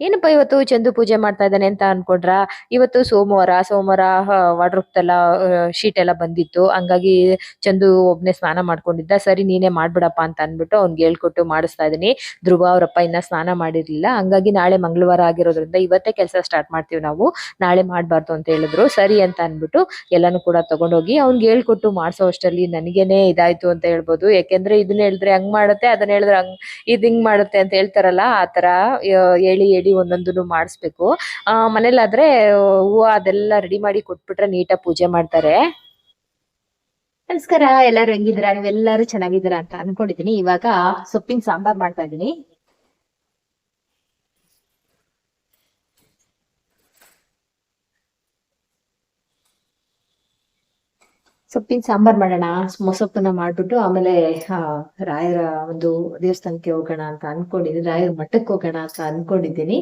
ಏನಪ್ಪ ಇವತ್ತು ಚಂದು ಪೂಜೆ ಮಾಡ್ತಾ ಇದ್ದಾನೆ ಅಂತ ಅನ್ಕೊಂಡ್ರ? ಇವತ್ತು ಸೋಮವಾರ ಸೋಮವಾರ ವಾಡ್ರೂಪ್ದೆಲ್ಲ ಶೀಟ್ ಎಲ್ಲ ಬಂದಿತ್ತು. ಹಂಗಾಗಿ ಚಂದು ಒಬ್ನೇ ಸ್ನಾನ ಮಾಡ್ಕೊಂಡಿದ್ದ. ಸರಿ, ನೀನೇ ಮಾಡ್ಬಿಡಪ್ಪ ಅಂತ ಅನ್ಬಿಟ್ಟು ಅವ್ನ್ಗೆ ಹೇಳ್ಕೊಟ್ಟು ಮಾಡಿಸ್ತಾ ಇದೀನಿ ಧ್ರುವ ಅವರಪ್ಪ ಇನ್ನ ಸ್ನಾನ ಮಾಡಿರ್ಲಿಲ್ಲ. ಹಂಗಾಗಿ ನಾಳೆ ಮಂಗಳವಾರ ಆಗಿರೋದ್ರಿಂದ ಇವತ್ತೇ ಕೆಲಸ ಸ್ಟಾರ್ಟ್ ಮಾಡ್ತೀವಿ ನಾವು. ನಾಳೆ ಮಾಡ್ಬಾರ್ದು ಅಂತ ಹೇಳಿದ್ರು. ಸರಿ ಅಂತ ಅನ್ಬಿಟ್ಟು ಎಲ್ಲಾನು ಕೂಡ ತಗೊಂಡೋಗಿ ಅವ್ನ್ಗೆ ಹೇಳ್ಕೊಟ್ಟು ಮಾಡ್ಸೋ ಅಷ್ಟರಲ್ಲಿ ನನಗೇನೆ ಇದಾಯ್ತು ಅಂತ ಹೇಳ್ಬೋದು. ಯಾಕೆಂದ್ರೆ ಇದನ್ನ ಹೇಳಿದ್ರೆ ಹಂಗ್ ಮಾಡುತ್ತೆ ಅದನ್ನ ಹೇಳಿದ್ರೆ ಹಂಗ್, ಇದ್ ಹಿಂಗ್ ಮಾಡುತ್ತೆ ಅಂತ ಹೇಳ್ತಾರಲ್ಲ ಆತರ ತರ ಹೇಳಿ ಹೇಳಿ ಒಂದೊಂದನ್ನು ಮಾಡಿಸ್ಬೇಕು. ಮನೇಲಾದ್ರೆ ಹೂವ ಅದೆಲ್ಲ ರೆಡಿ ಮಾಡಿ ಕೊಟ್ಬಿಟ್ರೆ ನೀಟಾಗಿ ಪೂಜೆ ಮಾಡ್ತಾರೆ. ನಮಸ್ಕಾರ, ಎಲ್ಲರೂ ಹೆಂಗಿದ್ದೀರಾ? ನೀವೆಲ್ಲರೂ ಚೆನ್ನಾಗಿದ್ದೀರಾ ಅಂತ ಅನ್ಕೊಂಡಿದೀನಿ ಇವಾಗ ಸೊಪ್ಪಿನ ಸಾಂಬಾರ್ ಮಾಡ್ತಾ ಇದೀನಿ ಸೊಪ್ಪಿನ ಸಾಂಬಾರ್ ಮಾಡೋಣ. ಮೊಸೊಪ್ಪನ್ನ ಮಾಡ್ಬಿಟ್ಟು ಆಮೇಲೆ ರಾಯರ ಒಂದು ದೇವಸ್ಥಾನಕ್ಕೆ ಹೋಗೋಣ ಅಂತ ಅನ್ಕೊಂಡಿದ್ದೀನಿ ರಾಯರ ಮಠಕ್ಕೆ ಹೋಗೋಣ ಅಂತ ಅನ್ಕೊಂಡಿದ್ದೀನಿ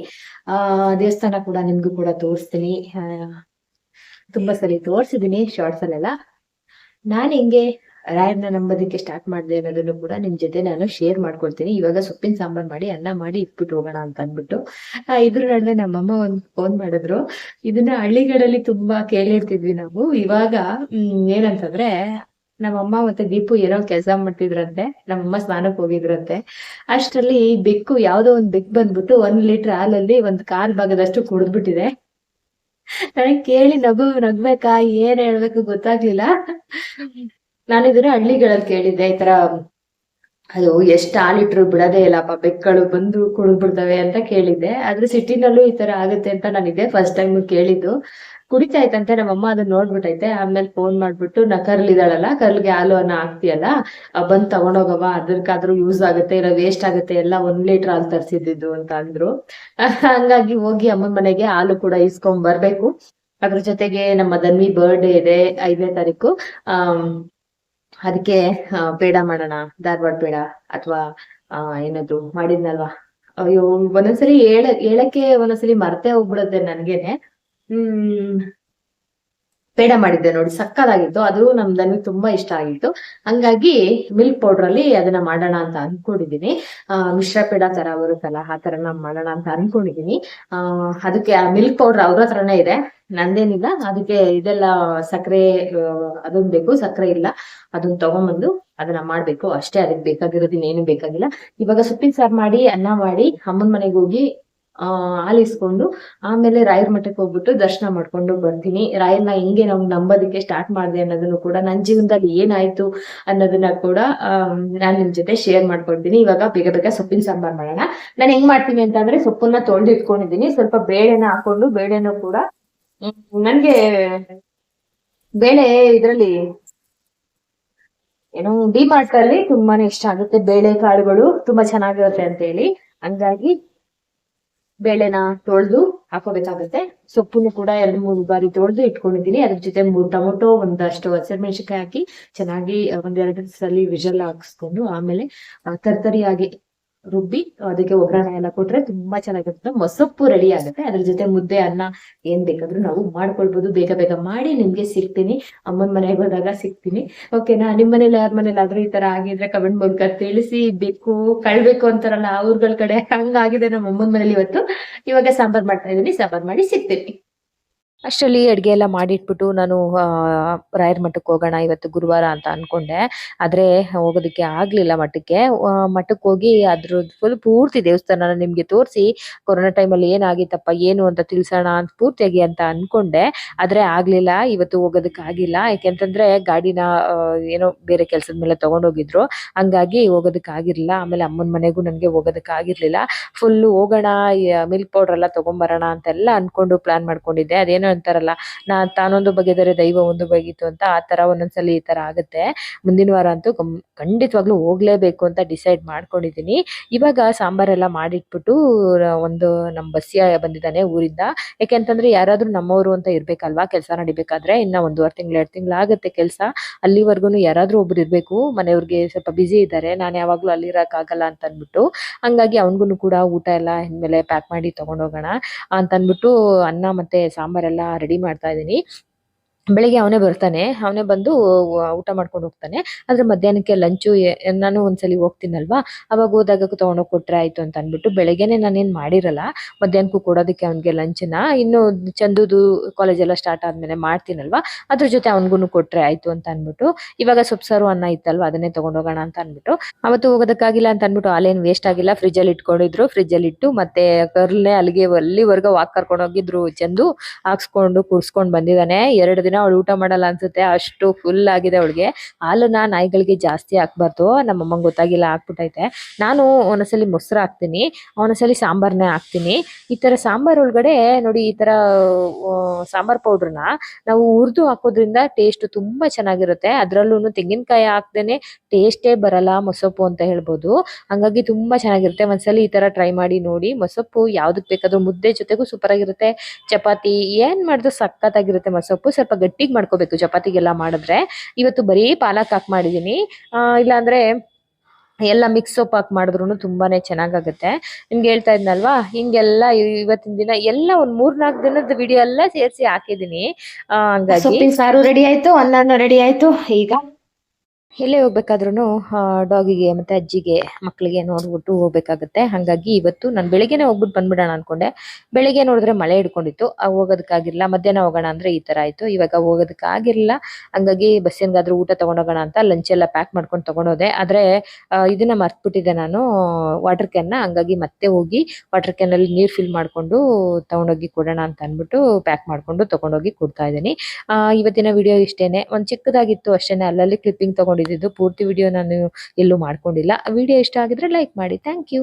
ಆ, ದೇವಸ್ಥಾನ ಕೂಡ ನಿಮ್ಗೂ ಕೂಡ ತೋರಿಸ್ತೀನಿ. ತುಂಬಾ ಸರಿ ತೋರ್ಸಿದೀನಿ ಶಾರ್ಟ್ಸ್ ಅಲ್ಲೆಲ್ಲ. ನಾನ್ ಹೆಂಗೆ? ರಾಯರ್ನ ನಂಬೋದಕ್ಕೆ ಸ್ಟಾರ್ಟ್ ಮಾಡಿದೆ ಅನ್ನೋದನ್ನು ಕೂಡ ನಿಮ್ ಜೊತೆ ನಾನು ಶೇರ್ ಮಾಡ್ಕೊಳ್ತೀನಿ. ಇವಾಗ ಸೊಪ್ಪಿನ ಸಾಂಬಾರ್ ಮಾಡಿ, ಅನ್ನ ಮಾಡಿ ಇಟ್ಬಿಟ್ಟು ಹೋಗೋಣ ಅಂತ ಅಂದ್ಬಿಟ್ಟು. ಇದ್ರ ನಡುವೆ ನಮ್ಮಮ್ಮ ಒಂದ್ ಫೋನ್ ಮಾಡಿದ್ರು. ಇದನ್ನ ಹಳ್ಳಿಗಳಲ್ಲಿ ತುಂಬಾ ಕೇಳಿರ್ತಿದ್ವಿ ನಾವು. ಇವಾಗ ಏನಂತಂದ್ರೆ ನಮ್ಮಮ್ಮ ಮತ್ತೆ ದೀಪು ಏನೋ ಕೆಲಸ ಮಾಡ್ತಿದ್ರಂತೆ. ನಮ್ಮಮ್ಮ ಸ್ನಾನಕ್ ಹೋಗಿದ್ರಂತೆ. ಅಷ್ಟ್ರಲ್ಲಿ ಈ ಬೆಕ್ಕು ಯಾವ್ದೋ ಒಂದ್ ಬೆಕ್ಕು ಬಂದ್ಬಿಟ್ಟು ಒಂದ್ ಲೀಟರ್ ಹಾಲಲ್ಲಿ ಒಂದ್ ಕಾಲ್ ಭಾಗದಷ್ಟು ಕುಡಿದ್ಬಿಟ್ಟಿದೆ. ನನಗ್ ಕೇಳಿ ನಗು, ನಗ್ಬೇಕಾ, ಏನ್ ಹೇಳ್ಬೇಕು ಗೊತ್ತಾಗ್ಲಿಲ್ಲ. ನಾನು ಇದನ್ನ ಹಳ್ಳಿಗಳಲ್ಲಿ ಕೇಳಿದ್ದೆ ಈ ತರ ಅದು ಎಷ್ಟು ಹಾಲಿಟ್ರು ಬಿಡದೇ ಇಲ್ಲಪ್ಪ ಬೆಕ್ಕಳು ಬಂದು ಕುಡಿದ್ಬಿಡ್ತವೆ ಅಂತ ಕೇಳಿದ್ದೆ. ಆದ್ರೆ ಸಿಟಿನಲ್ಲೂ ಈ ತರ ಆಗುತ್ತೆ ಅಂತ ನಾನು ಫಸ್ಟ್ ಟೈಮ್ ಕೇಳಿದ್ದು. ಕುಡಿತಾ ಇತ್ತಂತೆ ನಮ್ಮಮ್ಮ ಅದನ್ನ ನೋಡ್ಬಿಟ್ಟೈತೆ. ಆಮೇಲೆ ಫೋನ್ ಮಾಡ್ಬಿಟ್ಟು ನಾ ಕರ್ಲಿದಾಳಲ್ಲ ಕರ್ಲ್ಗೆ ಹಾಲು ಅನ್ನ ಹಾಕ್ತಿಯಲ್ಲ ಆ, ಬಂದ್ ತಗೊಂಡೋಗವ ಅದಕ್ಕಾದ್ರೂ ಯೂಸ್ ಆಗುತ್ತೆ ಇಲ್ಲ ವೇಸ್ಟ್ ಆಗುತ್ತೆ ಎಲ್ಲ ಒಂದ್ ಲೀಟರ್ ಹಾಲು ತರ್ಸಿದ್ದು ಅಂತ ಅಂದ್ರು. ಹಂಗಾಗಿ ಹೋಗಿ ಅಮ್ಮನ ಮನೆಗೆ ಹಾಲು ಕೂಡ ಇಸ್ಕೊಂಡ್ ಬರ್ಬೇಕು. ಅದ್ರ ಜೊತೆಗೆ ನಮ್ಮ ದನ್ವಿ ಬರ್ಡೇ ಇದೆ ಐದನೇ ತಾರೀಕು. ಆಮ್, ಅದಕ್ಕೆ ಆ, ಪೇಡ ಮಾಡೋಣ ಧಾರವಾಡ ಬೇಡ ಅಥವಾ ಆ ಏನದು ಮಾಡಿದ್ನಲ್ವಾ? ಅಯ್ಯೋ ಒಂದೊಂದ್ಸಲಿ ಹೇಳ ಹೇಳಕ್ಕೆ ಒಂದೊಂದ್ಸಲಿ ಮರ್ತೇ ಹೋಗ್ಬಿಡುತ್ತೆ ನನ್ಗೇನೆ. ಹ್ಮ್ ಪೇಡ ಮಾಡಿದ್ದೆ ನೋಡಿ ಸಕ್ಕದಾಗಿತ್ತು. ಅದು ನಮ್ ತುಂಬಾ ಇಷ್ಟ ಆಗಿತ್ತು. ಹಂಗಾಗಿ ಮಿಲ್ಕ್ ಪೌಡರ್ ಅಲ್ಲಿ ಅದನ್ನ ಮಾಡೋಣ ಅಂತ ಅನ್ಕೊಂಡಿದೀನಿ ಆ ಮಿಶ್ರ ಪೇಡ ತರ ಬರುತ್ತಲ್ಲ ಆ ತರ ಮಾಡೋಣ ಅಂತ ಅನ್ಕೊಂಡಿದೀನಿ ಆ ಅದಕ್ಕೆ ಮಿಲ್ಕ್ ಪೌಡರ್ ಅವ್ರ ಹತ್ರನೇ ಇದೆ. ನಂದೇನಿಲ್ಲ. ಅದಕ್ಕೆ ಇದೆಲ್ಲ ಸಕ್ಕರೆ ಅದೊಂದು ಬೇಕು. ಸಕ್ಕರೆ ಇಲ್ಲ. ಅದನ್ನ ತಗೊಂಬಂದು ಅದನ್ನ ಮಾಡ್ಬೇಕು. ಅಷ್ಟೇ ಅದಕ್ಕೆ ಬೇಕಾಗಿರೋದಿನ ಏನು ಬೇಕಾಗಿಲ್ಲ. ಇವಾಗ ಸೊಪ್ಪಿನ ಸಾರು ಮಾಡಿ, ಅನ್ನ ಮಾಡಿ, ಅಮ್ಮನ ಮನೆಗೆ ಹೋಗಿ, ಆ ಆಲಿಸ್ಕೊಂಡು ಆಮೇಲೆ ರಾಯರ ಮಠಕ್ಕೆ ಹೋಗ್ಬಿಟ್ಟು ದರ್ಶನ ಮಾಡ್ಕೊಂಡು ಬರ್ತೀನಿ ರಾಯರ್ನ ಹೆಂಗೆ ನಾವು ನಂಬೋದಕ್ಕೆ ಸ್ಟಾರ್ಟ್ ಮಾಡಿದೆ ಅನ್ನೋದನ್ನು ಕೂಡ ನನ್ನ ಜೀವನದಲ್ಲಿ ಏನಾಯ್ತು ಅನ್ನೋದನ್ನ ಕೂಡ ನಾನು ನಿಮ್ ಜೊತೆ ಶೇರ್ ಮಾಡ್ಕೊಡ್ತೀನಿ ಇವಾಗ ಬೇಗ ಬೇಗ ಸೊಪ್ಪಿನ ಸಾಂಬಾರ್ ಮಾಡೋಣ. ನಾನು ಹೆಂಗ್ ಮಾಡ್ತೀನಿ ಅಂತಂದ್ರೆ ಸೊಪ್ಪನ್ನ ತೊಳೆದಿಟ್ಕೊಂಡಿದ್ದೀನಿ. ಸ್ವಲ್ಪ ಬೇಳೆನ ಹಾಕೊಂಡು, ಬೇಳೆನೂ ಕೂಡ ನನ್ಗೆ ಬೇಳೆ ಇದ್ರಲ್ಲಿ ಏನು ಡಿಮಾರ್ಟ್ ಅಲ್ಲಿ ತುಂಬಾನೇ ಇಷ್ಟ ಆಗುತ್ತೆ. ಬೇಳೆ ಕಾಳುಗಳು ತುಂಬಾ ಚೆನ್ನಾಗಿರುತ್ತೆ ಅಂತ ಹೇಳಿ ಹಂಗಾಗಿ ಬೇಳೆನ ತೊಳೆದು ಹಾಕೋಬೇಕಾಗುತ್ತೆ. ಸೊಪ್ಪನ್ನು ಕೂಡ ಎರಡು ಮೂರು ಬಾರಿ ತೊಳೆದು ಇಟ್ಕೊಂಡಿದ್ದೀನಿ. ಅದ್ರ ಜೊತೆ ಮೂರು ಟೊಮೊಟೊ, ಒಂದಷ್ಟು ಹಸಿಮೆಣಸಿನಕಾಯಿ ಹಾಕಿ ಚೆನ್ನಾಗಿ, ಒಂದೆರಡು ಸಲ ವಿಜಲ್ ಹಾಕಿಸ್ಕೊಂಡು ಆಮೇಲೆ ತರ್ತರಿಯಾಗಿ ರುಬ್ಬಿ ಅದಕ್ಕೆ ಒಗ್ಗರಣೆ ಎಲ್ಲ ಕೊಟ್ರೆ ತುಂಬಾ ಚೆನ್ನಾಗಿರುತ್ತೆ. ಮೊಸಪ್ಪು ರೆಡಿ ಆಗುತ್ತೆ. ಅದ್ರ ಜೊತೆ ಮುದ್ದೆ, ಅನ್ನ ಏನ್ ಬೇಕಾದ್ರೂ ನಾವು ಮಾಡ್ಕೊಳ್ಬಹುದು ಬೇಗ ಬೇಗ ಮಾಡಿ ನಿಮ್ಗೆ ಸಿಗ್ತೀನಿ. ಅಮ್ಮನ ಮನೆಗೆ ಹೋದಾಗ ಸಿಗ್ತೀನಿ. ಓಕೆನಾ ನಿಮ್ ಮನೇಲಿ ಯಾರ ಮನೇಲಿ ಆದ್ರೂ ಈ ತರ ಆಗಿದ್ರೆ ಕಮೆಂಟ್ ಮೂಲಕ ತಿಳಿಸಿ. ಬೇಕು ಕಳ್ಬೇಕು ಅಂತಾರಲ್ಲ ಅವ್ರಗಳ ಕಡೆ. ಹಂಗಾಗಿದೆ ನಮ್ಮ ಅಮ್ಮನ ಮನೇಲಿ ಇವತ್ತು. ಇವಾಗ ಸಾಂಬಾರ್ ಮಾಡ್ತಾ ಇದೀನಿ ಸಾಂಬಾರ್ ಮಾಡಿ ಸಿಗ್ತೀನಿ. ಅಷ್ಟರಲ್ಲಿ ಅಡುಗೆ ಎಲ್ಲ ಮಾಡಿಟ್ಬಿಟ್ಟು ನಾನು ರಾಯರ್ ಮಠಕ್ಕೆ ಹೋಗೋಣ ಇವತ್ತು ಗುರುವಾರ ಅಂತ ಅನ್ಕೊಂಡೆ. ಆದ್ರೆ ಹೋಗೋದಕ್ಕೆ ಆಗಲಿಲ್ಲ ಮಠಕ್ಕೆ. ಮಠಕ್ಕೆ ಹೋಗಿ ಅದ್ರ ಫುಲ್ ಪೂರ್ತಿ ದೇವಸ್ಥಾನ ನಿಮಗೆ ತೋರಿಸಿ, ಕೊರೋನಾ ಟೈಮಲ್ಲಿ ಏನಾಗಿತ್ತಪ್ಪ, ಏನು ಅಂತ ತಿಳಿಸೋಣ ಅಂತ ಪೂರ್ತಿಯಾಗಿ ಅಂತ ಅನ್ಕೊಂಡೆ. ಆದ್ರೆ ಆಗಲಿಲ್ಲ, ಇವತ್ತು ಹೋಗೋದಕ್ಕೆ ಆಗಿಲ್ಲ. ಯಾಕೆಂತಂದ್ರೆ ಗಾಡಿನ ಏನೋ ಬೇರೆ ಕೆಲಸದ ಮೇಲೆ ತೊಗೊಂಡೋಗಿದ್ರು. ಹಂಗಾಗಿ ಹೋಗೋದಕ್ಕೆ ಆಗಿರಲಿಲ್ಲ. ಆಮೇಲೆ ಅಮ್ಮನ ಮನೆಗೂ ನನಗೆ ಹೋಗೋದಕ್ಕೆ ಆಗಿರಲಿಲ್ಲ. ಫುಲ್ ಹೋಗೋಣ ಮಿಲ್ಕ್ ಪೌಡರ್ ಎಲ್ಲ ತೊಗೊಂಬರೋಣ ಅಂತೆಲ್ಲ ಅನ್ಕೊಂಡು ಪ್ಲಾನ್ ಮಾಡ್ಕೊಂಡಿದ್ದೆ. ಅದೇನೋ ಅಂತಾರಲ್ಲ, ನಾ ತಾನೊಂದು ಬಗೆದರೆ ದೈವ ಒಂದು ಬಗೆಯಿತು ಅಂತ ಆ ತರ ಒಂದೊಂದ್ಸಲಿ ಈ ತರ ಆಗುತ್ತೆ. ಮುಂದಿನ ವಾರ ಅಂತೂ ಖಂಡಿತವಾಗ್ಲೂ ಹೋಗ್ಲೇಬೇಕು ಅಂತ ಡಿಸೈಡ್ ಮಾಡ್ಕೊಂಡಿದೀನಿ ಇವಾಗ ಸಾಂಬಾರೆಲ್ಲ ಮಾಡಿಟ್ಬಿಟ್ಟು ಒಂದು ನಮ್ ಬಸ್ಸಿಯ ಬಂದಿದ್ದಾನೆ ಊರಿಂದ. ಯಾಕೆಂತಂದ್ರೆ ಯಾರಾದ್ರೂ ನಮ್ಮವರು ಅಂತ ಇರ್ಬೇಕಲ್ವಾ, ಕೆಲಸ ನಡಿಬೇಕಾದ್ರೆ, ಇನ್ನ ಒಂದೂವರೆ ತಿಂಗಳು, ಎರಡು ತಿಂಗಳು ಆಗುತ್ತೆ ಕೆಲಸ. ಅಲ್ಲಿವರೆಗೂ ಯಾರಾದ್ರೂ ಒಬ್ರು ಇರ್ಬೇಕು, ಮನೆಯವ್ರಿಗೆ ಸ್ವಲ್ಪ ಬಿಸಿ ಇದ್ದಾರೆ, ನಾನು ಯಾವಾಗ್ಲೂ ಅಲ್ಲಿ ಆಗಲ್ಲ ಅಂತ ಅಂದ್ಬಿಟ್ಟು ಹಂಗಾಗಿ ಅವನಿಗೂ ಕೂಡ ಊಟ ಎಲ್ಲ ಹಿಂದ್ಮೇಲೆ ಪ್ಯಾಕ್ ಮಾಡಿ ತಗೊಂಡೋಗೋಣ ಅಂತ ಅಂದ್ಬಿಟ್ಟು ಅನ್ನ ಮತ್ತೆ ಸಾಂಬಾರೆಲ್ಲ ರೆಡಿ ಮಾಡ್ತಾ ಇದೀನಿ ಬೆಳಿಗ್ಗೆ ಅವನೇ ಬರ್ತಾನೆ, ಅವನೇ ಬಂದು ಊಟ ಮಾಡ್ಕೊಂಡು ಹೋಗ್ತಾನೆ. ಆದ್ರೆ ಮಧ್ಯಾಹ್ನಕ್ಕೆ ಲಂಚು ನಾನು ಒಂದ್ಸಲಿ ಹೋಗ್ತೀನಲ್ವಾ? ಅವಾಗ ಹೋದಾಗ ತಗೊಂಡೋಗಿ ಕೊಟ್ರೆ ಆಯ್ತು ಅಂತ ಅನ್ಬಿಟ್ಟು ಬೆಳಗ್ಗೆನೆ ನಾನೇನ್ ಮಾಡಿರಲ್ಲ, ಮಧ್ಯಾಹ್ನಕ್ಕೂ ಕೊಡೋದಕ್ಕೆ ಅವ್ನಿಗೆ ಲಂಚ್ನ ಇನ್ನು ಚಂದುದು ಕಾಲೇಜ್ ಎಲ್ಲ ಸ್ಟಾರ್ಟ್ ಆದ್ಮೇಲೆ ಮಾಡ್ತೀನಲ್ವಾ? ಅದ್ರ ಜೊತೆ ಅವನಿಗೂ ಕೊಟ್ರೆ ಆಯ್ತು ಅಂತ ಅನ್ಬಿಟ್ಟು ಇವಾಗ ಸೊಪ್ಸಾರು ಅನ್ನ ಇತ್ತಲ್ವಾ? ಅದನ್ನೇ ತಗೊಂಡೋಗೋಣ ಅಂತ ಅನ್ಬಿಟ್ಟು ಅವತ್ತು ಹೋಗೋದಕ್ಕಾಗಿಲ್ಲ ಅಂತ ಅನ್ಬಿಟ್ಟು ಹಾಲೇನ್ ವೇಸ್ಟ್ ಆಗಿಲ್ಲ. ಫ್ರಿಜ್ ಅಲ್ಲಿ ಇಟ್ಕೊಂಡಿದ್ರು ಫ್ರಿಜ್ ಅಲ್ಲಿ ಇಟ್ಟು ಮತ್ತೆ ಕರ್ಲ್ನೇ ಅಲ್ಲಿಗೆ, ಅಲ್ಲಿವರೆಗೂ ವಾಕ್ ಕರ್ಕೊಂಡು ಹೋಗಿದ್ರು ಚಂದು, ಹಾಕ್ಸ್ಕೊಂಡು, ಕುಡ್ಸ್ಕೊಂಡು ಬಂದಿದ್ದಾನೆ. ಎರಡು ದಿನ ಅವಳು ಊಟ ಮಾಡಲ್ಲ ಅನ್ಸುತ್ತೆ, ಅಷ್ಟು ಫುಲ್ ಆಗಿದೆ ಅವಳಿಗೆ. ಹಾಲನ್ನ ನಾಯಿಗಳಿಗೆ ಜಾಸ್ತಿ ಹಾಕ್ಬಾರ್ದು, ನಮ್ಮ ಅಮ್ಮಂಗ್ ಗೊತ್ತಾಗಿಲ್ಲ ಹಾಕ್ಬಿಟ್ಟೈತೆ ನಾನು ಒಂದೊಂದ್ಸಲಿ ಮೊಸರು ಹಾಕ್ತೀನಿ, ಒಂದೊಂದ್ಸಲಿ ಸಾಂಬಾರ್ನೇ ಹಾಕ್ತೀನಿ. ಈ ತರ ಸಾಂಬಾರ್ ಒಳಗಡೆ ನೋಡಿ, ಈ ತರ ಸಾಂಬಾರ್ ಪೌಡರ್ನ ನಾವು ಹುರಿದು ಹಾಕೋದ್ರಿಂದ ಟೇಸ್ಟ್ ತುಂಬಾ ಚೆನ್ನಾಗಿರುತ್ತೆ. ಅದ್ರಲ್ಲೂ ತೆಂಗಿನಕಾಯಿ ಹಾಕ್ದೇನೆ ಟೇಸ್ಟೇ ಬರಲ್ಲ, ಮೊಸಪ್ಪು ಅಂತ ಹೇಳ್ಬೋದು. ಹಂಗಾಗಿ ತುಂಬಾ ಚೆನ್ನಾಗಿರುತ್ತೆ. ಒಂದ್ಸಲಿ ಈ ತರ ಟ್ರೈ ಮಾಡಿ ನೋಡಿ, ಮೊಸಪ್ಪು ಯಾವ್ದಕ್ ಬೇಕಾದ್ರೂ ಮುದ್ದೆ ಜೊತೆಗೂ ಸೂಪರ್ ಆಗಿರುತ್ತೆ. ಚಪಾತಿ ಏನ್ ಮಾಡಿದ್ರು ಸಖತ್ತಾಗಿರುತ್ತೆ ಮೊಸಪ್ಪು. ಸ್ವಲ್ಪ ಗಟ್ಟಿಗೆ ಮಾಡ್ಕೋಬೇಕು ಚಪಾತಿಗೆಲ್ಲ ಮಾಡಿದ್ರೆ. ಇವತ್ತು ಬರೀ ಪಾಲಕ್ ಹಾಕಿ ಮಾಡಿದ್ದೀನಿ ಇಲ್ಲಾಂದರೆ ಎಲ್ಲ ಮಿಕ್ಸ್ ಸೊಪ್ಪು ಹಾಕಿ ಮಾಡಿದ್ರು ತುಂಬಾನೇ ಚೆನ್ನಾಗಾಗುತ್ತೆ. ನಿಮ್ಗೆ ಹೇಳ್ತಾ ಇದ್ನಲ್ವಾ? ಹಿಂಗೆಲ್ಲ ಇವತ್ತಿನ ದಿನ ಎಲ್ಲ ಒಂದ್ ಮೂರ್ನಾಲ್ಕು ದಿನದ ವಿಡಿಯೋ ಎಲ್ಲ ಸೇರಿಸಿ ಹಾಕಿದೀನಿ. ಆ, ಹಂಗಾಗಿ ಸಾರು ರೆಡಿ ಆಯ್ತು ಅನ್ನ ರೆಡಿ ಆಯ್ತು. ಈಗ ಎಲ್ಲೇ ಹೋಗ್ಬೇಕಾದ್ರೂ ಡಾಗಿಗೆ ಮತ್ತೆ ಅಜ್ಜಿಗೆ ಮಕ್ಕಳಿಗೆ ನೋಡ್ಬಿಟ್ಟು ಹೋಗ್ಬೇಕಾಗತ್ತೆ. ಹಾಗಾಗಿ ಇವತ್ತು ನಾನು ಬೆಳಿಗ್ಗೆನೇ ಹೋಗ್ಬಿಟ್ಟು ಬಂದ್ಬಿಡೋಣ ಅನ್ಕೊಂಡೆ. ಬೆಳಿಗ್ಗೆ ನೋಡಿದ್ರೆ ಮಳೆ ಹಿಡ್ಕೊಂಡಿತ್ತು. ಹೋಗೋದಕ್ಕಾಗಿರಲಿಲ್ಲ ಮಧ್ಯಾಹ್ನ ಹೋಗೋಣ ಅಂದ್ರೆ ಈ ತರ ಆಯ್ತು. ಇವಾಗ ಹೋಗೋದಕ್ಕಾಗಿರ್ಲಿಲ್ಲ ಹಂಗಾಗಿ ಬಸ್ಸಿನ್ಗಾದ್ರೂ ಊಟ ತಗೊಂಡೋಗೋಣ ಅಂತ ಲಂಚ್ ಎಲ್ಲ ಪ್ಯಾಕ್ ಮಾಡ್ಕೊಂಡು ತಗೊಂಡೋದೆ. ಆದ್ರೆ ಇದನ್ನ ಮರ್ತ್ಬಿಟ್ಟಿದ್ದೆ ನಾನು ವಾಟರ್ ಕ್ಯಾನ್ನ ಹಂಗಾಗಿ ಮತ್ತೆ ಹೋಗಿ ವಾಟರ್ ಕ್ಯಾನ್ ಅಲ್ಲಿ ನೀರ್ ಫಿಲ್ ಮಾಡ್ಕೊಂಡು ತಗೊಂಡೋಗಿ ಕೊಡೋಣ ಅಂತ ಅನ್ಬಿಟ್ಟು ಪ್ಯಾಕ್ ಮಾಡ್ಕೊಂಡು ತಗೊಂಡೋಗಿ ಕೊಡ್ತಾ ಇದ್ದೀನಿ. ಇವತ್ತಿನ ವಿಡಿಯೋ ಇಷ್ಟೇನೆ. ಒಂದ್ ಚಿಕ್ಕದಾಗಿತ್ತು ಅಷ್ಟೇ ಅಲ್ಲಲ್ಲಿ ಕ್ಲಿಪ್ಪಿಂಗ್ ತಗೊಂಡಿದ್ದು. ಪೂರ್ತಿ ವಿಡಿಯೋ ನಾನು ಎಲ್ಲೂ ಮಾಡ್ಕೊಂಡಿಲ್ಲ. ವಿಡಿಯೋ ಇಷ್ಟ ಆಗಿದ್ರೆ ಲೈಕ್ ಮಾಡಿ. Thank you